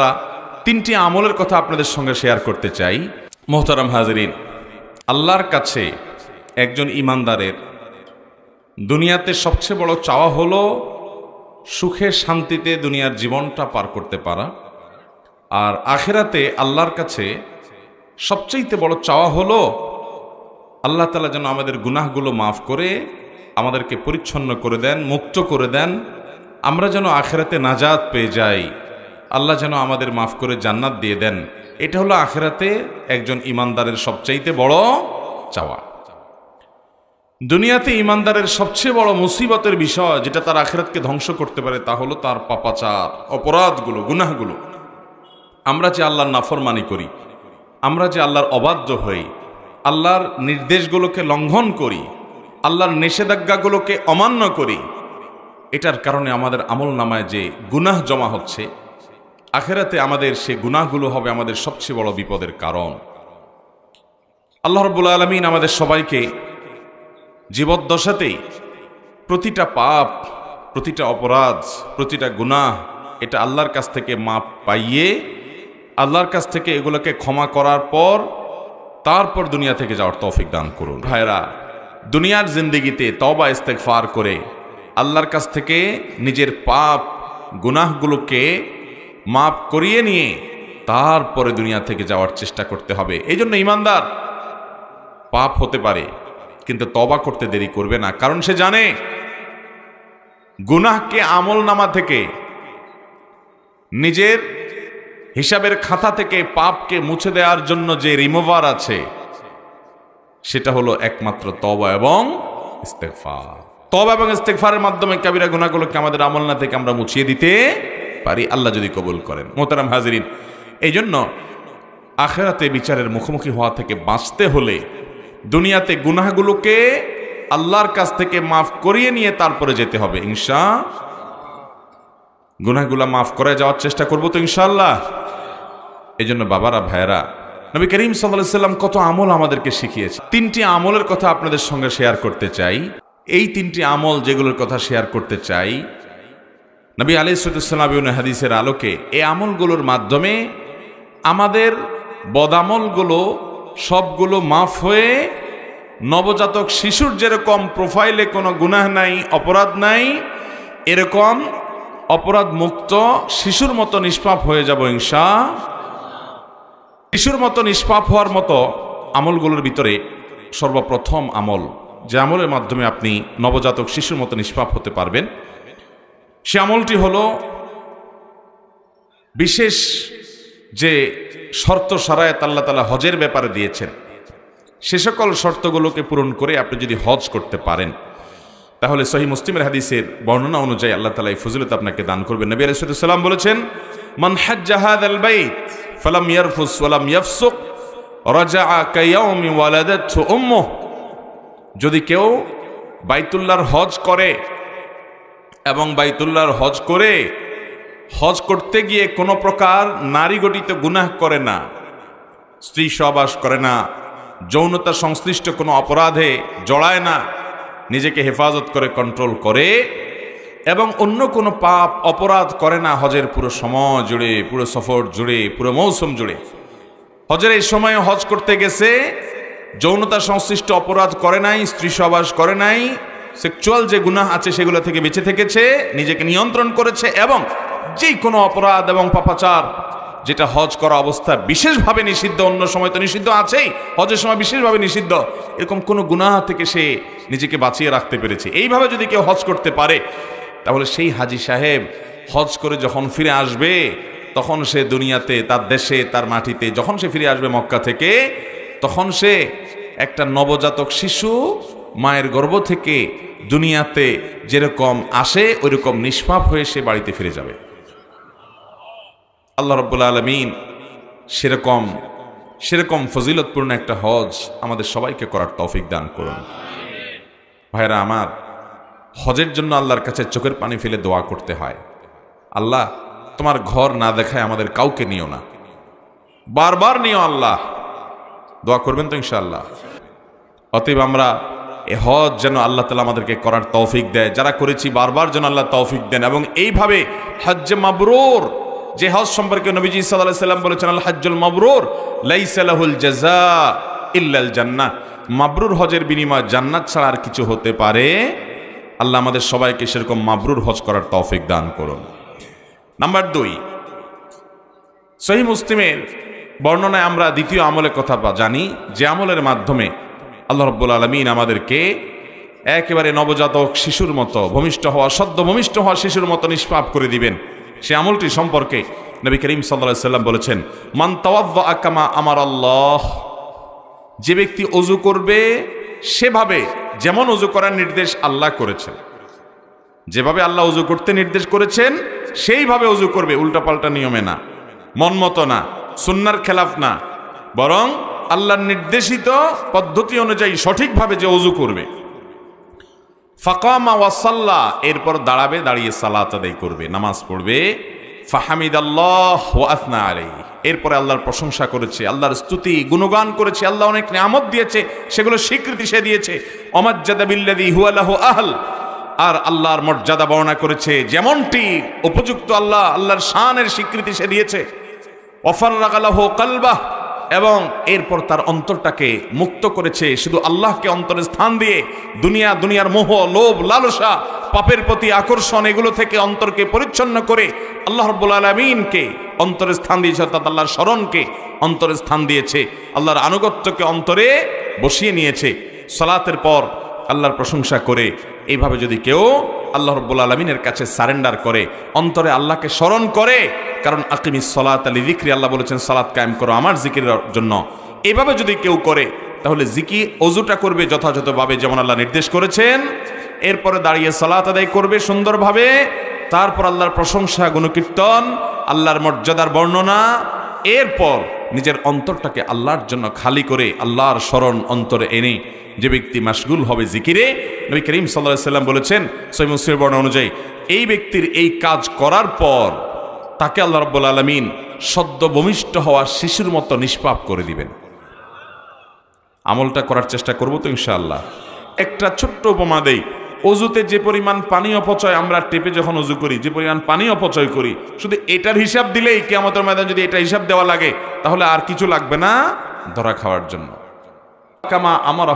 আমরা তিনটি আমলের কথা আপনাদের সঙ্গে শেয়ার করতে চাই। মোহতারাম হাজরিন, আল্লাহর কাছে একজন ইমানদারের দুনিয়াতে সবচেয়ে বড় চাওয়া হলো সুখে শান্তিতে দুনিয়ার জীবনটা পার করতে পারা। আর আখেরাতে আল্লাহর কাছে সবচাইতে বড় চাওয়া হলো আল্লাহ তালা যেন আমাদের গুনাহগুলো মাফ করে, আমাদেরকে পরিচ্ছন্ন করে দেন, মুক্ত করে দেন। আমরা যেন আখেরাতে নাজাত পেয়ে যাই। আল্লাহ যেন আমাদের মাফ করে জান্নাত দিয়ে দেন। এটা হলো আখেরাতে একজন ইমানদারের সবচাইতে বড় চাওয়া। দুনিয়াতে ইমানদারের সবচেয়ে বড় মুসিবতের বিষয় যেটা তার আখেরাতকে ধ্বংস করতে পারে তা হলো তার পাপাচার, অপরাধগুলো, গুনাহগুলো। আমরা যে আল্লাহর নাফরমানি করি, আমরা যে আল্লাহর অবাধ্য হই, আল্লাহর নির্দেশগুলোকে লঙ্ঘন করি, আল্লাহর নিষেধাজ্ঞাগুলোকে অমান্য করি, এটার কারণে আমাদের আমল নামায় যে গুনাহ জমা হচ্ছে আখেরাতে আমাদের সে গুনাহগুলো হবে আমাদের সবচেয়ে বড় বিপদের কারণ। আল্লাহ রব্বুল আলমিন আমাদের সবাইকে জীবদ্দশাতেই প্রতিটা পাপ, প্রতিটা অপরাধ, প্রতিটা গুনাহ এটা আল্লাহর কাছ থেকে মাপ পাইয়ে আল্লাহর কাছ থেকে এগুলোকে ক্ষমা করার পর তারপর দুনিয়া থেকে যাওয়ার তৌফিক দান করুন। ভাইরা দুনিয়ার জিন্দিগিতে তবা ইস্তেকফার করে আল্লাহর কাছ থেকে নিজের পাপ, গুনাহগুলোকে মাপ করিয়ে নিয়ে তারপরে দুনিয়া থেকে যাওয়ার চেষ্টা করতে হবে। এই জন্য ইমানদার পাপ হতে পারে, কিন্তু তবা করতে দেরি করবে না। কারণ সে জানে, গুনাহকে আমল নামা থেকে, নিজের হিসাবের খাতা থেকে পাপকে মুছে দেওয়ার জন্য যে রিমুভার আছে, সেটা হলো একমাত্র তবা এবং ইস্তেকফার তবা এবং ইস্তেকফারের মাধ্যমে কাবিরা গুনাহগুলোকে আমাদের আমল না থেকে আমরা মুছিয়ে দিতে পারি, আল্লাহ যদি কবুল করেন। মোহতারাম হাজিরিন এই জন্য আখেরাতে বিচারের মুখোমুখি হওয়া থেকে বাঁচতে হলে দুনিয়াতে গুনাহগুলোকে আল্লাহর কাছ থেকে মাফ করিয়ে নিয়ে তারপরে যেতে হবে, ইনশা গুনাহগুলা মাফ করে যাওয়ার চেষ্টা করব তো ইনশাল্লাহ এই জন্য বাবারা, ভাইয়েরা, নবী করিম সাল্লাম কত আমল আমাদেরকে শিখিয়েছে। তিনটি আমলের কথা আপনাদের সঙ্গে শেয়ার করতে চাই। এই তিনটি আমল যেগুলোর কথা শেয়ার করতে চাই নবী আলি সৈদুসাল্লাম হাদিসের আলোকে এই আমলগুলোর মাধ্যমে আমাদের বদামলগুলো সবগুলো মাফ হয়ে নবজাতক শিশুর যেরকম প্রোফাইলে কোনো গুনাহ নাই, অপরাধ নাই, এরকম অপরাধ মুক্ত শিশুর মতো নিষ্পাপ হয়ে যাব ইনশা শিশুর মতো নিষ্পাপ হওয়ার মতো আমলগুলোর ভিতরে সর্বপ্রথম আমল যে আমলের মাধ্যমে আপনি নবজাতক শিশুর মতো নিষ্পাপ হতে পারবেন। সে আমলটি হলো বিশেষ যে শর্ত সারায়ত আল্লাহ তালা হজের ব্যাপারে দিয়েছেন। সে সকল শর্তগুলোকে পূরণ করে আপনি যদি হজ করতে পারেন, তাহলে সহি মুসলিমের হাদিসের বর্ণনা অনুযায়ী আল্লাহ তালা এই ফজিলত আপনাকে দান করবেন। নবী আলাইসাল্লাম বলেছেন, মান হাজ্জাহাদ আল ফালাম ইয়ারফুস ওয়ালাম ইয়াফসুক, রাজাআ কায়াউমি ওয়ালাদাতহু উম্মুহ। যদি কেউ বাইতুল্লাহর হজ করে এবং বাইতুল্লাহর হজ করে হজ করতে গিয়ে কোনো প্রকার নারী গঠিত গুনাহ করে না, স্ত্রী সহবাস করে না, যৌনতা সংশ্লিষ্ট কোনো অপরাধে জড়ায় না, নিজেকে হেফাজত করে কন্ট্রোল করে এবং অন্য কোনো পাপ অপরাধ করে না হজের পুরো সময় জুড়ে, পুরো সফর জুড়ে, পুরো মৌসুম জুড়ে। হজের এই সময়ে হজ করতে গেছে, যৌনতা সংশ্লিষ্ট অপরাধ করে নাই, স্ত্রী সহবাস করে নাই সেক্সুয়াল যে গুনাহ আছে সেগুলো থেকে বেঁচে থেকেছে, নিজেকে নিয়ন্ত্রণ করেছে এবং যে কোনো অপরাধ এবং পাপাচার যেটা হজ করা অবস্থা বিশেষভাবে নিষিদ্ধ, অন্য সময় তো নিষিদ্ধ আছেই, হজের সময় বিশেষভাবে নিষিদ্ধ, এরকম কোনো গুনাহ থেকে সে নিজেকে বাঁচিয়ে রাখতে পেরেছে। এইভাবে যদি কেউ হজ করতে পারে, তাহলে সেই হাজি সাহেব হজ করে যখন ফিরে আসবে, তখন সে দুনিয়াতে, তার দেশে, তার মাটিতে, যখন সে ফিরে আসবে মক্কা থেকে, তখন সে একটা নবজাতক শিশু মায়ের গর্ভ থেকে দুনিয়াতে যেরকম আসে, ওইরকম নিষ্পাপ হয়ে সে বাড়িতে ফিরে যাবে। আল্লাহ রব্বুল আলমিন সেরকম সেরকম ফজিলতপূর্ণ একটা হজ আমাদের সবাইকে করার তৌফিক দান করুন। ভাইরা আমার, হজের জন্য আল্লাহর কাছে চোখের পানি ফেলে দোয়া করতে হয়। আল্লাহ, তোমার ঘর না দেখায় আমাদের কাউকে নিও না। বারবার নিও আল্লাহ। দোয়া করবেন তো ইনশাআল্লাহ। অতএব আমরা এ হজ যেন আল্লাহ তালা আমাদেরকে করার তৌফিক দেয়। যারা করেছি, বারবার যেন আল্লাহ তৌফিক দেন এবং এইভাবে হজ্জে মাবরুর, যে হজ সম্পর্কে নবীজি সাল্লাহ সাল্লাম বলেছেন, আল হাজ্জুল মাবরুর লাইসালাহুল জাজা ইল্লাল জান্নাহ। মাবরুর হজের বিনিময় জান্নাত ছাড়া আর কিছু হতে পারে। আল্লাহ আমাদের সবাইকে সেরকম মাবরুর হজ করার তৌফিক দান করুন। নাম্বার দুই, সহি মুসলিমের বর্ণনায় আমরা দ্বিতীয় আমলের কথা জানি, যে আমলের মাধ্যমে আল্লাহ রব্বুল আলমিন আমাদেরকে একেবারে নবজাতক শিশুর মতো, ভূমিষ্ঠ হওয়া, সদ্য ভূমিষ্ঠ হওয়া শিশুর মতো নিষ্পাপ করে দিবেন। সে আমলটি সম্পর্কে নবী করিম সাল্লা সাল্লাম বলেছেন, মান তাওয়াদ্দা আকামা আমার আল্লাহ যে ব্যক্তি অজু করবে, সেভাবে যেমন অজু করার নির্দেশ আল্লাহ করেছেন। যেভাবে আল্লাহ অজু করতে নির্দেশ করেছেন, সেইভাবে অজু করবে, উল্টাপাল্টা নিয়মে না। মন মতো না, সুন্নার খেলাফ না। বরং আল্লাহর নির্দেশিত পদ্ধতি অনুযায়ী সঠিকভাবে যে অজু করবে। ফাকামা ওয়াসাল্লা এরপর দাঁড়াবে, দাঁড়িয়ে সালাত আদায় করবে, নামাজ পড়বে। ফাহামিদ আল্লাহ ওয়াসনা আলাই এরপরে আল্লাহর প্রশংসা করেছে, আল্লাহর স্তুতি, গুণগান করেছে, আল্লাহ অনেক নিয়ামত দিয়েছে, সেগুলো স্বীকৃতি সে দিয়েছে। অমর্যাদা বিল্লাদি হুয়ালাহ আহল, আর আল্লাহর মর্যাদা বর্ণনা করেছে, যেমনটি উপযুক্ত আল্লাহ, আল্লাহর শানের স্বীকৃতি সে দিয়েছে। অফার রাগালাহ কালবাহ এবং এরপর তার অন্তরটাকে মুক্ত করেছে। শুধু আল্লাহকে অন্তরে স্থান দিয়ে দুনিয়া, দুনিয়ার মোহ, লোভ, লালসা, পাপের প্রতি আকর্ষণ, এগুলো থেকে অন্তরকে পরিচ্ছন্ন করে আল্লাহ রব্বুল আলমিনকে অন্তরে স্থান দিয়েছে, অর্থাৎ আল্লাহর স্মরণকে অন্তরে স্থান দিয়েছে। আল্লাহর আনুগত্যকে অন্তরে বসিয়ে নিয়েছে। সলাতের পর আল্লাহর প্রশংসা করে এইভাবে যদি কেউ আল্লাহ রব্বুল আলমিনের কাছে সারেন্ডার করে, অন্তরে আল্লাহকে স্মরণ করে, কারণ আকিমি সলাত আলী জিক্রি আল্লাহ বলেছেন, সালাত কায়েম করো আমার জিকিরের জন্য। এইভাবে যদি কেউ করে, তাহলে জিকি অজুটা করবে যথাযথভাবে, যেমন আল্লাহ নির্দেশ করেছেন, এরপরে দাঁড়িয়ে সালাত আদায় করবে সুন্দরভাবে, তারপর আল্লাহর প্রশংসা, গুণকীর্তন, আল্লাহর মর্যাদার বর্ণনা, এরপর নিজের অন্তরটাকে আল্লাহর জন্য খালি করে আল্লাহর স্মরণ অন্তরে এনে যে ব্যক্তি মাসগুল হবে জিকিরে, নবী করিম সাল্লাহ সাল্লাম বলেছেন সৈমুসির বর্ণ অনুযায়ী, এই ব্যক্তির এই কাজ করার পর তাকে আল্লাহ রব্বুল আলমিন সদ্য ভূমিষ্ঠ হওয়া শিশুর মতো নিষ্পাপ করে দিবেন। আমলটা করার চেষ্টা করব তো ইনশাআল্লাহ। একটা ছোট্ট উপমা দেই অজুতে যে পরিমাণ পানি অপচয় আমরা টেপে যখন অজু করি, যে পরিমাণ পানি অপচয় করি, শুধু এটার হিসাব দিলেই কেমতের ময়দান যদি এটা হিসাব দেওয়া লাগে, তাহলে আর কিছু লাগবে না ধরা খাওয়ার জন্য। কামা আমার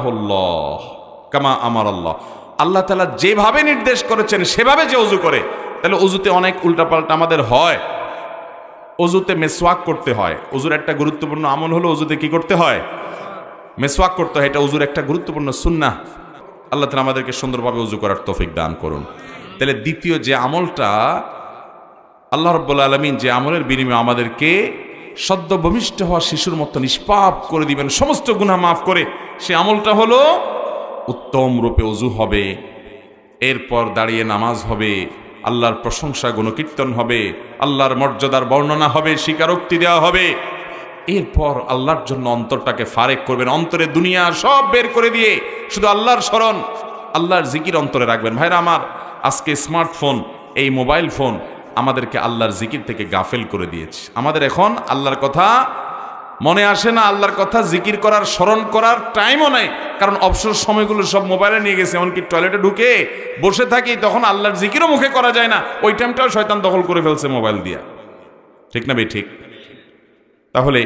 কামা আমার আল্লাহ আল্লাহ তালা যেভাবে নির্দেশ করেছেন, সেভাবে যে অজু করে, তাহলে অজুতে অনেক উল্টাপাল্টা আমাদের হয়। অজুতে মেসওয়াক করতে হয়। অজুর একটা গুরুত্বপূর্ণ আমল হলো অজুতে কি করতে হয়? মেসওয়াক করতে হয়। এটা অজুর একটা গুরুত্বপূর্ণ সুন্না আল্লাহ তালা আমাদেরকে সুন্দরভাবে উজু করার তৌফিক দান করুন। তাহলে দ্বিতীয় যে আমলটা, আল্লাহ রব্বুল আলমিন যে আমলের বিনিময়ে আমাদেরকে সদ্য ভূমিষ্ঠ হওয়া শিশুর মতো নিষ্পাপ করে দিবেন, সমস্ত গুণা মাফ করে, সে আমলটা হলো উত্তম রূপে অজু হবে, এরপর দাঁড়িয়ে নামাজ হবে, আল্লাহর প্রশংসা গুণকীর্তন হবে, আল্লাহর মর্যাদার বর্ণনা হবে, স্বীকারোক্তি দেওয়া হবে এরপর আল্লাহর জন্য অন্তরটাকে ফারেক করবেন, অন্তরে দুনিয়া সব বের করে দিয়ে শুধু আল্লাহর স্মরণ, আল্লাহর জিকির অন্তরে রাখবেন। ভাইরা আমার, আজকে স্মার্টফোন, এই মোবাইল ফোন আমাদেরকে আল্লাহর জিকির থেকে গাফেল করে দিয়েছে। আমাদের এখন আল্লাহর কথা মনে আসে না, আল্লাহর কথা জিকির করার, স্মরণ করার টাইমও নাই। কারণ অবসর সময়গুলো সব মোবাইলে নিয়ে গেছে, এমনকি টয়লেটে ঢুকে বসে থাকি, তখন আল্লাহর জিকিরও মুখে করা যায় না। ওই টাইমটাও শয়তান দখল করে ফেলছে মোবাইল দিয়া। ঠিক না বে ঠিক? তাহলে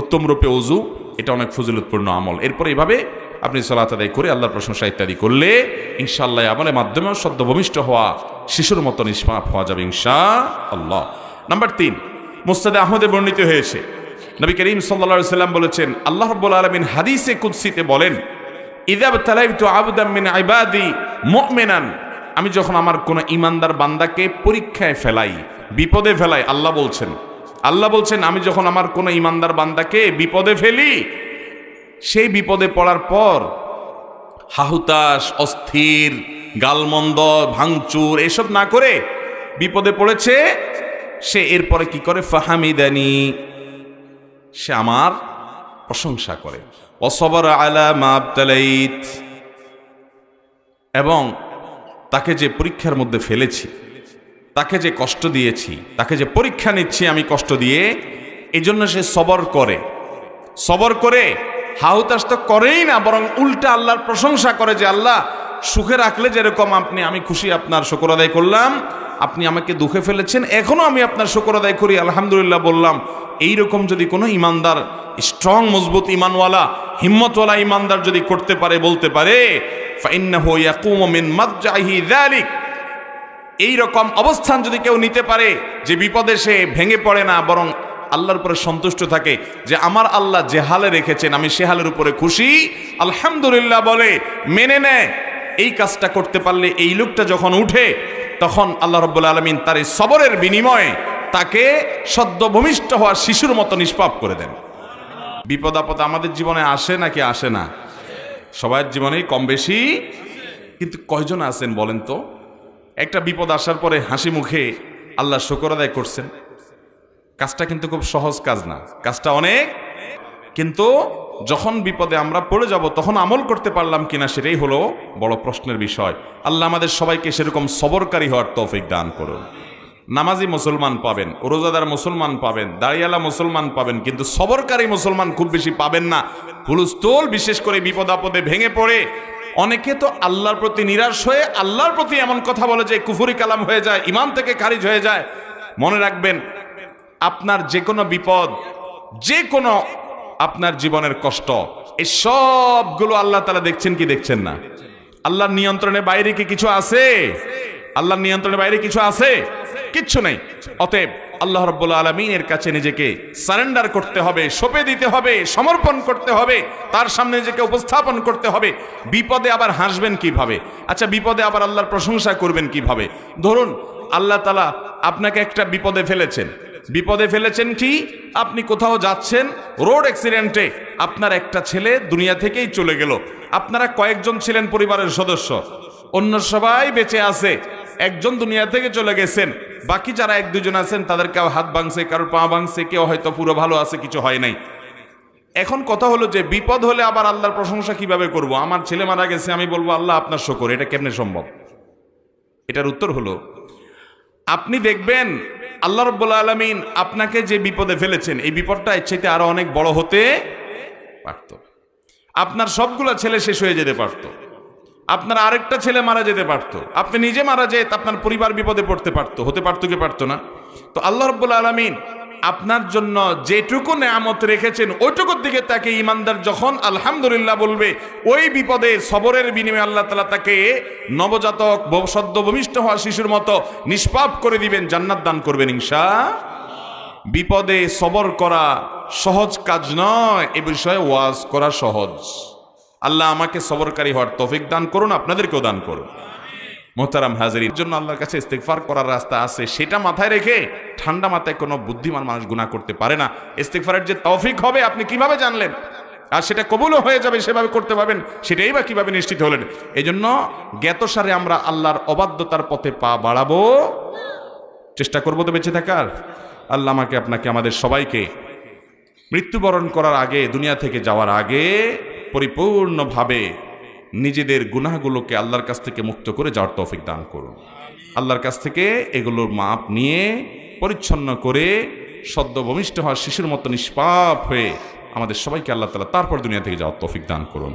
উত্তম রূপে অজু এটা অনেক ফজিলতপূর্ণ আমল। এরপর এইভাবে আপনি সলাত আদায় করে আল্লাহর প্রশংসা ইত্যাদি করলে ইনশাআল্লাহ আমলের মাধ্যমেও সদ্য ভূমিষ্ঠ হওয়া শিশুর মতো নিষ্পাপ হওয়া যাবে ইনশা আল্লাহ নাম্বার তিন, মুস্তাদে আহমদে বর্ণিত হয়েছে, নবী করিম সাল্লা সাল্লাম বলেছেন, আল্লাহ রব্বুল আলমিন হাদিসে কুৎসিতে বলেন ইদাব তালাইতু আবদাম মিন ইবাদি মুমিনান আমি যখন আমার কোনো ইমানদার বান্দাকে পরীক্ষায় ফেলাই, বিপদে ফেলাই, আল্লাহ বলছেন আল্লাহ বলছেন, আমি যখন আমার কোনো ইমানদার বান্দাকে বিপদে ফেলি, সেই বিপদে পড়ার পর হাহুতাস অস্থির গালমন্দ ভাঙচুর, এসব না করে বিপদে পড়েছে, সে এরপরে কি করে? ফাহামিদানি, সে আমার প্রশংসা করে। অসবর আলা মাবতালাইত এবং তাকে যে পরীক্ষার মধ্যে ফেলেছি তাকে যে কষ্ট দিয়েছি, তাকে যে পরীক্ষা নিচ্ছি আমি কষ্ট দিয়ে এই জন্য সে সবর করে। সবর করে হাহুতাস তো করেই না, বরং উল্টা আল্লাহর প্রশংসা করে যে, আল্লাহ, সুখে রাখলে যেরকম আপনি, আমি খুশি আপনার শুকর আদায় করলাম, আপনি আমাকে দুঃখে ফেলেছেন এখনও আমি আপনার শুকর আদায় করি, আলহামদুলিল্লাহ বললাম। এই রকম যদি কোনো ইমানদার স্ট্রং মজবুত ইমানওয়ালা, হিম্মতওয়ালা ইমানদার যদি করতে পারে, বলতে পারে ফাইন্নাহু ইয়াকুমু মিন মাদজাহি যালিক। এই রকম অবস্থান যদি কেউ নিতে পারে, যে বিপদে সে ভেঙে পড়ে না, বরং আল্লাহর উপরে সন্তুষ্ট থাকে যে আমার আল্লাহ যে হালে রেখেছেন, আমি সে হালের উপরে খুশি, আলহামদুলিল্লাহ বলে, মেনে নেয় এই কাজটা করতে পারলে এই লোকটা যখন উঠে, তখন আল্লাহ রব্বুল আলমিন তার এই সবরের বিনিময়ে তাকে সদ্য ভূমিষ্ঠ হওয়া শিশুর মতো নিষ্পাপ করে দেন। বিপদ আপদ আমাদের জীবনে আসে নাকি আসে না? সবার জীবনেই কম বেশি। কিন্তু কয়জন আছেন বলেন তো? একটা বিপদ আসার পরে হাসি মুখে আল্লাহ শুকর আদায় করছেন। কাজটা কিন্তু খুব সহজ কাজ না। কাজটা অনেক। কিন্তু যখন বিপদে আমরা পড়ে যাব, তখন আমল করতে পারলাম কিনা সেটাই হলো বড় প্রশ্নের বিষয়। আল্লাহ আমাদের সবাইকে সেরকম সবরকারী হওয়ার তৌফিক দান করুন। নামাজি মুসলমান পাবেন, রোজাদার মুসলমান পাবেন, দাঁড়িয়ালা মুসলমান পাবেন, কিন্তু সবরকারী মুসলমান খুব বেশি পাবেন না। হুলস্থুল বিশেষ করে বিপদ আপদে ভেঙে পড়ে অনেকে তো আল্লাহর প্রতি নিরাশ হয়ে আল্লাহর প্রতি এমন কথা বলে যে কুফুরি কালাম হয়ে যায় ইমান থেকে খারিজ হয়ে যায়। মনে রাখবেন, আপনার যে কোনো বিপদ, যে কোনো আপনার জীবনের কষ্ট এই সবগুলো আল্লাহ তালা দেখছেন কি দেখছেন না? আল্লাহর নিয়ন্ত্রণে বাইরে কি কিছু আছে? আল্লাহর নিয়ন্ত্রণের বাইরে কিছু আছে? কিচ্ছু নেই। অতএব আল্লাহ রব্বুল আলমিনের কাছে নিজেকে সারেন্ডার করতে হবে, সঁপে দিতে হবে, সমর্পণ করতে হবে, তার সামনে নিজেকে উপস্থাপন করতে হবে। বিপদে আবার হাসবেন কীভাবে? আচ্ছা বিপদে আবার আল্লাহর প্রশংসা করবেন কীভাবে? ধরুন, আল্লাহ তালা আপনাকে একটা বিপদে ফেলেছেন। বিপদে ফেলেছেন কি? আপনি কোথাও যাচ্ছেন, রোড অ্যাক্সিডেন্টে আপনার একটা ছেলে দুনিয়া থেকেই চলে গেল। আপনারা কয়েকজন ছিলেন পরিবারের সদস্য। অন্য সবাই বেঁচে আছে। একজন দুনিয়া থেকে চলে গেছেন, বাকি যারা এক দুজন আছেন, তাদের কেউ হাত ভাঙছে কারোর পা ভাঙছে, কেউ হয়তো পুরো ভালো আছে, কিছু হয় নাই। এখন কথা হলো যে বিপদ হলে আবার আল্লাহর প্রশংসা কীভাবে করব? আমার ছেলে মারা গেছে, আমি বলব, আল্লাহ, আপনার শকর, এটা কেমনে সম্ভব? এটার উত্তর হলো, আপনি দেখবেন আল্লাহ রব্বুল আলমিন আপনাকে যে বিপদে ফেলেছেন, এই বিপদটা চাইতে আরও অনেক বড় হতে পারত। আপনার সবগুলো ছেলে শেষ হয়ে যেতে পারত। আপনার আরেকটা ছেলে মারা যেতে পারত। আপনি নিজে মারা যেত আপনার পরিবার বিপদে পড়তে পারতো। হতে পারতো কি পারতো না? তো আল্লাহ রব্বুল আলমিন আপনার জন্য যেটুকু নেয়ামত রেখেছেন, ওইটুকুর দিকে তাকে ইমানদার যখন আলহামদুলিল্লাহ বলবে, ওই বিপদে সবরের বিনিময়ে আল্লাহ তালা তাকে নবজাতক, ব- সদ্য ভূমিষ্ঠ হওয়া শিশুর মতো নিষ্পাপ করে দিবেন, জান্নাত দান করবেন ইনশা বিপদে সবর করা সহজ কাজ নয়, এ বিষয়ে ওয়াজ করা সহজ। আল্লাহ আমাকে সবরকারী হওয়ার তফিক দান করুন, আপনাদেরকেও দান করুন। মোহতারাম হাজারির জন্য আল্লাহর কাছে ইস্তেকফার করার রাস্তা আছে। সেটা মাথায় রেখে ঠান্ডা মাথায় কোনো বুদ্ধিমান মানুষ গুণা করতে পারে না। ইস্তেকফারের যে তৌফিক হবে, আপনি কীভাবে জানলেন? আর সেটা কবুলও হয়ে যাবে, সেভাবে করতে পারবেন, সেটাই বা কীভাবে নিশ্চিত হলেন? এই জন্য জ্ঞাতসারে আমরা আল্লাহর অবাধ্যতার পথে পা বাড়াবো। চেষ্টা করব তো বেঁচে থাকার। আল্লাহ আমাকে, আপনাকে, আমাদের সবাইকে মৃত্যুবরণ করার আগে, দুনিয়া থেকে যাওয়ার আগে পরিপূর্ণভাবে নিজেদের গুনাহগুলোকে আল্লাহর কাছ থেকে মুক্ত করে যাওয়ার তৌফিক দান করুন। আল্লাহর কাছ থেকে এগুলোর মাপ নিয়ে, পরিচ্ছন্ন করে সদ্য ভূমিষ্ঠ হওয়া শিশুর মতো নিষ্পাপ হয়ে আমাদের সবাইকে আল্লাহ তালা তারপর দুনিয়া থেকে যাওয়ার তৌফিক দান করুন।